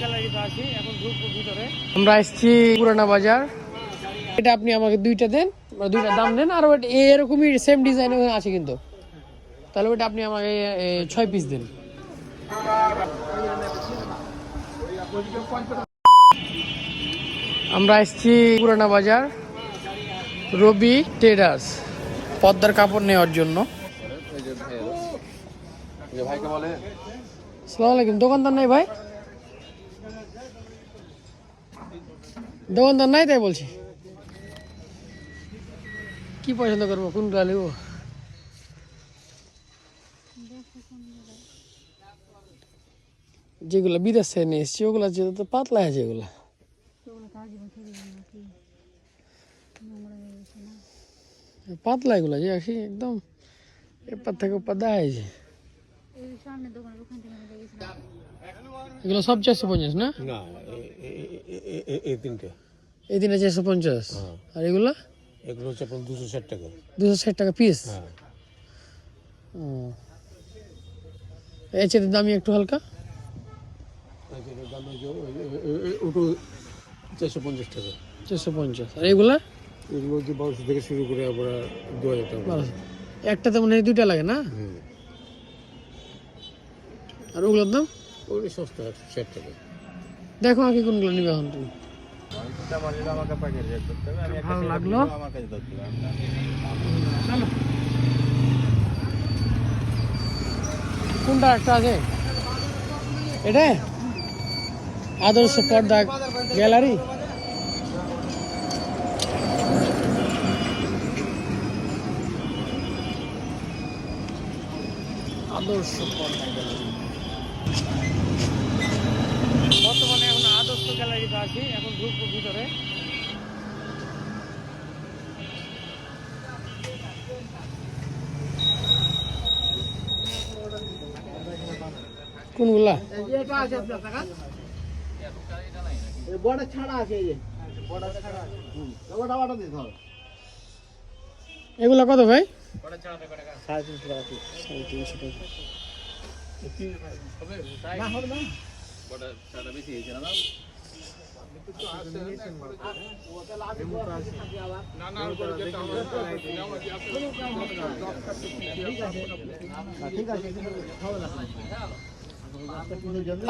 গ্যালারিতে আছি এখন ঢুকবো ভিতরে আমরা এসেছি পুরানা বাজার। এটা আপনি আমাকে দুইটা দেন দুইটা দাম দেন আর ওটা এরকমই সেম ডিজাইন আছে কিন্তু। তাহলে ওটা আপনি আমাকে ছয় পিস দেন। আমরা এসেছি পুরানা বাজার রবি ট্রেডার্স পদ্মার কাপড় নেওয়ার জন্য। ভাইকে বলে সালাম আলাইকুম দোকানদার নাই ভাই? দোকানদার নাই তাই বলছি। কি পছন্দ করব? কোনটা নেব? যেগুলো বিদেশ থেকে নিয়ে এসছি ওগুলো যে তো পাতলা আছে এগুলো। পাতলা এগুলো যে আসি একদম এপার থেকে ওপার দেখা আছে এগুলো সব চারশো পঞ্চাশ না? না এই তিনটে। এই দিনে চারশো পঞ্চাশ। আর এগুলো? এগুলো হচ্ছে আপনার দুশো ষাট টাকা। দুশো ষাট টাকা পিস হ্যাঁ। এর চেয়ে দামি একটু হালকা। ওটা চারশো পঞ্চাশ টাকা। চারশো পঞ্চাশ। আর এগুলা? এগুলো হচ্ছে বারোশো থেকে শুরু করে আবার দু হাজার টাকা একটাতে মনে হয় দুইটা লাগে না? আর ওগুলোর দাম? ওগুলো সস্তা একশো ষাট টাকা দেখো আগে কোনগুলো নিবে এখন তুমি। ভালো লাগল। কোনটা একটা আছে এটা? আদর্শ পর্দা গ্যালারি? আদর্শ পর্দা গ্যালারি। বর্তমানে এখন আদর্শ গ্যালারিতে আছি এখন ঢুকবো ভিতরে। কোনগুলা? এগুলা কত ভাই? সাড়ে তিনশো টাকা।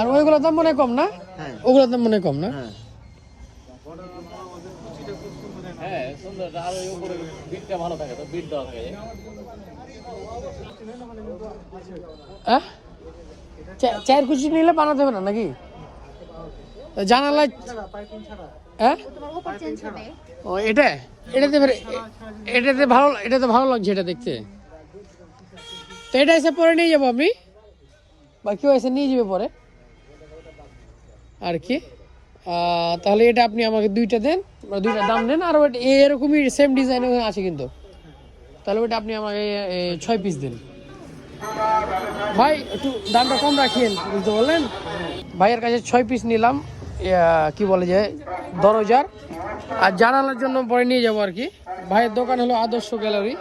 আর ওইগুলোর দাম মনে কম না? ওগুলোর দাম মনে কম না? হ্যাঁ। সুন্দর। আর ওই উপরে বিটটা ভালো থাকে তো বিট দেওয়া থাকে। চায়ের কুচি নিলে বানাতে হবে না নাকি? জানালা হ্যাঁ ও, এটা? এটাতে এটাতে ভালো এটাতে ভালো লাগছে এটা দেখতে। তো এটা এসে পরে নিয়ে যাব আমি। বা কেউ এসে নিয়ে যাবে পরে। আর কি? তাহলে এটা আপনি আমাকে দুইটা দেন দুইটা দাম দেন আর এরকমই সেম ডিজাইন আছে কিন্তু। তাহলে ওটা আপনি আমাকে ছয় পিস দিন। ভাই, একটু দামটা কম রাখিয়েন বুঝতে বললেন ভাইয়ের কাছে ছয় পিস নিলাম কি বলে যে, দরজার। আর জানালার জন্য পরে নিয়ে যাব আর কি। ভাইয়ের দোকান হলো আদর্শ গ্যালারি,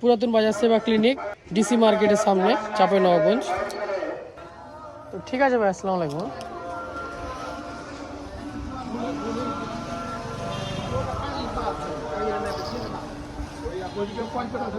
পুরাতন বাজার সেবা ক্লিনিক, ডিসি মার্কেটের সামনে চাপে নবাবগঞ্জ তো ঠিক আছে ভাই, আসসালামু আলাইকুম। পঞ্চাশ